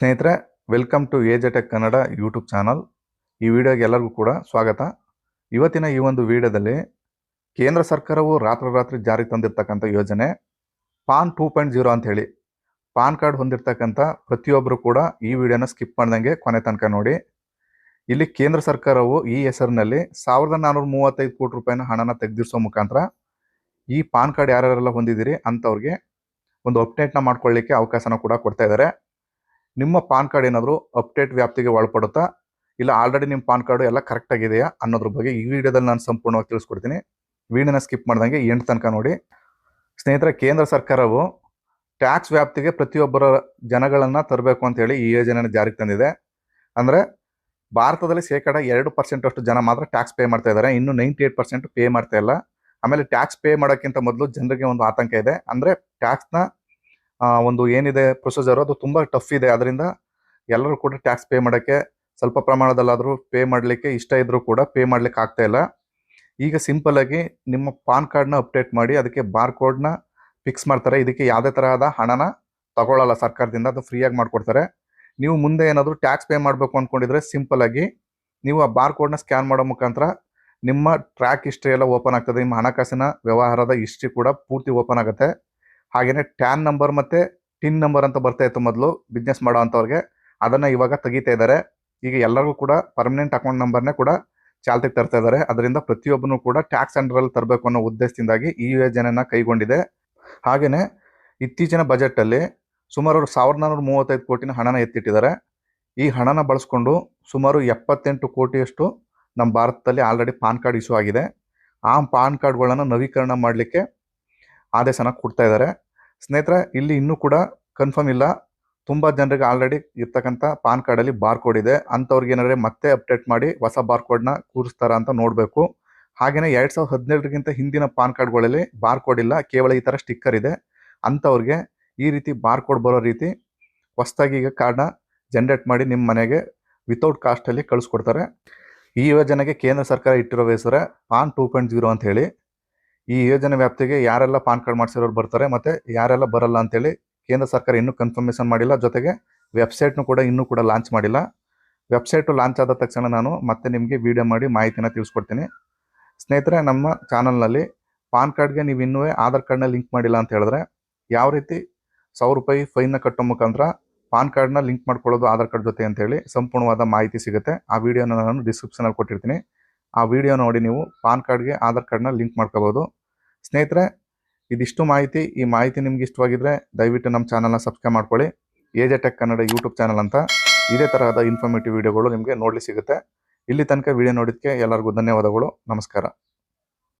ಸ್ನೇಹಿತರೆ welcome to tech Kannada YouTube channel ಈ ವಿಡಿಯೋಗೆ ಎಲ್ಲರಿಗೂ ಕೂಡ ಸ್ವಾಗತ. ಇವತ್ತಿನ ಈ ಒಂದು ವಿಡಿಯೋದಲ್ಲಿ ಕೇಂದ್ರ ಸರ್ಕಾರವು ರಾತ್ರೋರಾತ್ರಿ ಜಾರಿಗೆ ತಂದಿರ್ತಕ್ಕಂಥ ಯೋಜನೆ, ಪಾನ್ ಟೂ ಪಾಯಿಂಟ್ ಜೀರೋ ಅಂತ ಹೇಳಿ. ಪಾನ್ ಕಾರ್ಡ್ ಹೊಂದಿರತಕ್ಕಂಥ ಪ್ರತಿಯೊಬ್ಬರು ಕೂಡ ಈ ವಿಡಿಯೋನ ಸ್ಕಿಪ್ ಮಾಡ್ದಂಗೆ ಕೊನೆ ತನಕ ನೋಡಿ. ಇಲ್ಲಿ ಕೇಂದ್ರ ಸರ್ಕಾರವು ಈ ಹೆಸರಿನಲ್ಲಿ ಸಾವಿರದ ನಾನ್ನೂರ ಮೂವತ್ತೈದು ಕೋಟಿ ರೂಪಾಯಿನ ಹಣನ ತೆಗೆದಿರಿಸೋ ಮುಖಾಂತರ ಈ ಪಾನ್ ಕಾರ್ಡ್ ಯಾರ್ಯಾರೆಲ್ಲ ಹೊಂದಿದ್ದೀರಿ ಅಂಥವ್ರಿಗೆ ಒಂದು ಅಪ್ಡೇಟ್ನ ಮಾಡ್ಕೊಳ್ಳಿಕ್ಕೆ ಅವಕಾಶನ ಕೂಡ ಕೊಡ್ತಾ ಇದ್ದಾರೆ. ನಿಮ್ಮ ಪಾನ್ ಕಾರ್ಡ್ ಏನಾದರೂ ಅಪ್ಡೇಟ್ ವ್ಯಾಪ್ತಿಗೆ ಒಳಪಡುತ್ತಾ? ಇಲ್ಲ ಆಲ್ರೆಡಿ ನಿಮ್ಮ ಪಾನ್ ಕಾರ್ಡು ಎಲ್ಲ ಕರೆಕ್ಟ್ ಆಗಿದೆಯಾ? ಅನ್ನೋದ್ರ ಬಗ್ಗೆ ಈ ವಿಡಿಯೋದಲ್ಲಿ ನಾನು ಸಂಪೂರ್ಣವಾಗಿ ತಿಳಿಸ್ಕೊಡ್ತೀನಿ. ವೀಣನ ಸ್ಕಿಪ್ ಮಾಡ್ದಂಗೆ ಎಂಟು ತನಕ ನೋಡಿ. ಸ್ನೇಹಿತರೆ, ಕೇಂದ್ರ ಸರ್ಕಾರವು ಟ್ಯಾಕ್ಸ್ ವ್ಯಾಪ್ತಿಗೆ ಪ್ರತಿಯೊಬ್ಬರ ಜನಗಳನ್ನು ತರಬೇಕು ಅಂತ ಹೇಳಿ ಈ ಯೋಜನೆಯನ್ನು ಜಾರಿಗೆ ತಂದಿದೆ. ಅಂದರೆ ಭಾರತದಲ್ಲಿ ಶೇಕಡ ಎರಡು ಪರ್ಸೆಂಟಷ್ಟು ಜನ ಮಾತ್ರ ಟ್ಯಾಕ್ಸ್ ಪೇ ಮಾಡ್ತಾ ಇದ್ದಾರೆ. ಇನ್ನು ನೈಂಟಿ ಏಟ್ ಪರ್ಸೆಂಟ್ ಪೇ ಮಾಡ್ತಾ ಇಲ್ಲ. ಆಮೇಲೆ ಟ್ಯಾಕ್ಸ್ ಪೇ ಮಾಡೋಕ್ಕಿಂತ ಮೊದಲು ಜನರಿಗೆ ಒಂದು ಆತಂಕ ಇದೆ. ಅಂದರೆ ಟ್ಯಾಕ್ಸ್ನ ಒಂದು ಏನಿದೆ ಪ್ರೊಸೀಜರ್ ಅದು ತುಂಬ ಟಫ್ ಇದೆ. ಅದರಿಂದ ಎಲ್ಲರೂ ಕೂಡ ಟ್ಯಾಕ್ಸ್ ಪೇ ಮಾಡೋಕ್ಕೆ ಸ್ವಲ್ಪ ಪ್ರಮಾಣದಲ್ಲಾದರೂ ಪೇ ಮಾಡಲಿಕ್ಕೆ ಇಷ್ಟ ಇದ್ದರೂ ಕೂಡ ಪೇ ಮಾಡಲಿಕ್ಕೆ ಆಗ್ತಾ ಇಲ್ಲ. ಈಗ ಸಿಂಪಲ್ ಆಗಿ ನಿಮ್ಮ ಪಾನ್ ಕಾರ್ಡ್ನ ಅಪ್ಡೇಟ್ ಮಾಡಿ ಅದಕ್ಕೆ ಬಾರ್ ಕೋಡ್ನ ಫಿಕ್ಸ್ ಮಾಡ್ತಾರೆ. ಇದಕ್ಕೆ ಯಾವುದೇ ತರಹದ ಹಣನ ತಗೊಳ್ಳಲ್ಲ ಸರ್ಕಾರದಿಂದ, ಅದು ಫ್ರೀಯಾಗಿ ಮಾಡಿಕೊಡ್ತಾರೆ. ನೀವು ಮುಂದೆ ಏನಾದರೂ ಟ್ಯಾಕ್ಸ್ ಪೇ ಮಾಡಬೇಕು ಅಂದ್ಕೊಂಡಿದ್ರೆ ಸಿಂಪಲ್ ಆಗಿ ನೀವು ಆ ಬಾರ್ ಕೋಡ್ನ ಸ್ಕ್ಯಾನ್ ಮಾಡೋ ಮುಖಾಂತರ ನಿಮ್ಮ ಟ್ರ್ಯಾಕ್ ಹಿಸ್ಟ್ರಿ ಎಲ್ಲ ಓಪನ್ ಆಗ್ತದೆ. ನಿಮ್ಮ ಹಣಕಾಸಿನ ವ್ಯವಹಾರದ ಹಿಸ್ಟ್ರಿ ಕೂಡ ಪೂರ್ತಿ ಓಪನ್ ಆಗುತ್ತೆ. ಹಾಗೆಯೇ ಟ್ಯಾನ್ ನಂಬರ್ ಮತ್ತು ಟಿನ್ ನಂಬರ್ ಅಂತ ಬರ್ತಾ ಇತ್ತು ಮೊದಲು ಬಿಸ್ನೆಸ್ ಮಾಡೋ ಅಂಥವ್ರಿಗೆ ಅದನ್ನು ಇವಾಗ ತೆಗಿತಾ ಇದ್ದಾರೆ. ಈಗ ಎಲ್ಲರಿಗೂ ಕೂಡ ಪರ್ಮನೆಂಟ್ ಅಕೌಂಟ್ ನಂಬರ್ನೇ ಕೂಡ ಚಾಲ್ತಿಗೆ ತರ್ತಾ ಇದ್ದಾರೆ. ಅದರಿಂದ ಪ್ರತಿಯೊಬ್ಬನು ಕೂಡ ಟ್ಯಾಕ್ಸ್ ಅಂಡರಲ್ಲಿ ತರಬೇಕು ಅನ್ನೋ ಉದ್ದೇಶದಿಂದಾಗಿ ಈ ಯೋಜನೆಯನ್ನು ಕೈಗೊಂಡಿದೆ. ಹಾಗೆಯೇ ಇತ್ತೀಚಿನ ಬಜೆಟಲ್ಲಿ ಸುಮಾರು ಸಾವಿರದ ನಾನ್ನೂರ ಮೂವತ್ತೈದು ಕೋಟಿನ ಹಣನ ಎತ್ತಿಟ್ಟಿದ್ದಾರೆ. ಈ ಹಣನ ಬಳಸ್ಕೊಂಡು ಸುಮಾರು ಎಪ್ಪತ್ತೆಂಟು ಕೋಟಿಯಷ್ಟು ನಮ್ಮ ಭಾರತದಲ್ಲಿ ಆಲ್ರೆಡಿ ಪಾನ್ ಕಾರ್ಡ್ ಇಶ್ಯೂ ಆಗಿದೆ. ಆ ಪಾನ್ ಕಾರ್ಡ್ಗಳನ್ನು ನವೀಕರಣ ಮಾಡಲಿಕ್ಕೆ ಆದೇಶನ ಕೊಡ್ತಾ ಇದ್ದಾರೆ ಸ್ನೇಹಿತರೆ, ಇಲ್ಲಿ ಇನ್ನೂ ಕೂಡ ಕನ್ಫರ್ಮ್ ಇಲ್ಲ. ತುಂಬ ಜನರಿಗೆ ಆಲ್ರೆಡಿ ಇರ್ತಕ್ಕಂಥ ಪಾನ್ ಕಾರ್ಡಲ್ಲಿ ಬಾರ್ ಕೋಡ್ ಇದೆ. ಅಂಥವ್ರಿಗೆ ಏನಾದ್ರೆ ಮತ್ತೆ ಅಪ್ಡೇಟ್ ಮಾಡಿ ಹೊಸ ಬಾರ್ ಕೋಡ್ನ ಕೂರಿಸ್ತಾರ ಅಂತ ನೋಡಬೇಕು. ಹಾಗೆಯೇ ಎರಡು ಸಾವಿರದ ಹದಿನೇಳರಿಗಿಂತ ಹಿಂದಿನ ಪಾನ್ ಕಾರ್ಡ್ಗಳಲ್ಲಿ ಬಾರ್ ಕೋಡ್ ಇಲ್ಲ. ಕೇವಲ ಈ ಥರ ಸ್ಟಿಕ್ಕರ್ ಇದೆ. ಅಂಥವ್ರಿಗೆ ಈ ರೀತಿ ಬಾರ್ ಕೋಡ್ ಬರೋ ರೀತಿ ಹೊಸದಾಗಿ ಈಗ ಕಾರ್ಡ್ನ ಜನ್ರೇಟ್ ಮಾಡಿ ನಿಮ್ಮ ಮನೆಗೆ ವಿತೌಟ್ ಕಾಸ್ಟಲ್ಲಿ ಕಳಿಸ್ಕೊಡ್ತಾರೆ. ಈ ಯೋಜನೆಗೆ ಕೇಂದ್ರ ಸರ್ಕಾರ ಇಟ್ಟಿರೋ ಹೆಸರೇ ಪಾನ್ ಟೂ ಪಾಯಿಂಟ್ ಜೀರೋ ಅಂತ ಹೇಳಿ. ಈ ಯೋಜನೆ ವ್ಯಾಪ್ತಿಗೆ ಯಾರೆಲ್ಲ ಪಾನ್ ಕಾರ್ಡ್ ಮಾಡಿಸಿರೋರು ಬರ್ತಾರೆ ಮತ್ತು ಯಾರೆಲ್ಲ ಬರಲ್ಲ ಅಂತೇಳಿ ಕೇಂದ್ರ ಸರ್ಕಾರ ಇನ್ನೂ ಕನ್ಫರ್ಮೇಷನ್ ಮಾಡಿಲ್ಲ. ಜೊತೆಗೆ ವೆಬ್ಸೈಟ್ನು ಕೂಡ ಇನ್ನೂ ಕೂಡ ಲಾಂಚ್ ಮಾಡಿಲ್ಲ. ವೆಬ್ಸೈಟು ಲಾಂಚ್ ಆದ ತಕ್ಷಣ ನಾನು ಮತ್ತೆ ನಿಮಗೆ ವಿಡಿಯೋ ಮಾಡಿ ಮಾಹಿತಿನ ತಿಳಿಸ್ಕೊಡ್ತೀನಿ. ಸ್ನೇಹಿತರೆ, ನಮ್ಮ ಚಾನಲ್ನಲ್ಲಿ ಪಾನ್ ಕಾರ್ಡ್ಗೆ ನೀವು ಇನ್ನೂ ಆಧಾರ್ ಕಾರ್ಡ್ನ ಲಿಂಕ್ ಮಾಡಿಲ್ಲ ಅಂತ ಹೇಳಿದ್ರೆ ಯಾವ ರೀತಿ ಸಾವಿರ ರೂಪಾಯಿ ಫೈನ್ನ ಕಟ್ಟೋ ಮುಖಾಂತರ ಪಾನ್ ಕಾರ್ಡ್ನ ಲಿಂಕ್ ಮಾಡ್ಕೊಳ್ಳೋದು ಆಧಾರ್ ಕಾರ್ಡ್ ಜೊತೆ ಅಂತೇಳಿ ಸಂಪೂರ್ಣವಾದ ಮಾಹಿತಿ ಸಿಗುತ್ತೆ. ಆ ವಿಡಿಯೋನ ನಾನು ಡಿಸ್ಕ್ರಿಪ್ಷನಲ್ಲಿ ಕೊಟ್ಟಿರ್ತೀನಿ. ಆ ವಿಡಿಯೋ ನೋಡಿ ನೀವು ಪಾನ್ ಕಾರ್ಡ್ಗೆ ಆಧಾರ್ ಕಾರ್ಡ್ನ ಲಿಂಕ್ ಮಾಡ್ಕೋಬೋದು. ಸ್ನೇಹಿತರೆ, ಇದಿಷ್ಟು ಮಾಹಿತಿ. ಈ ಮಾಹಿತಿ ನಿಮ್ಗೆ ಇಷ್ಟವಾಗಿದ್ರೆ ದಯವಿಟ್ಟು ನಮ್ಮ ಚಾನಲ್ನ ಸಬ್ಸ್ಕ್ರೈಬ್ ಮಾಡ್ಕೊಳ್ಳಿ. AJ tech Kannada YouTube channel ಅಂತ ಇದೇ ತರಹದ ಇನ್ಫಾರ್ಮೇಟಿವ್ ವಿಡಿಯೋಗಳು ನಿಮಗೆ ನೋಡಲಿ ಸಿಗುತ್ತೆ. ಇಲ್ಲಿ ತನಕ ವಿಡಿಯೋ ನೋಡಿದ್ದಕ್ಕೆ ಎಲ್ಲರಿಗೂ ಧನ್ಯವಾದಗಳು. ನಮಸ್ಕಾರ.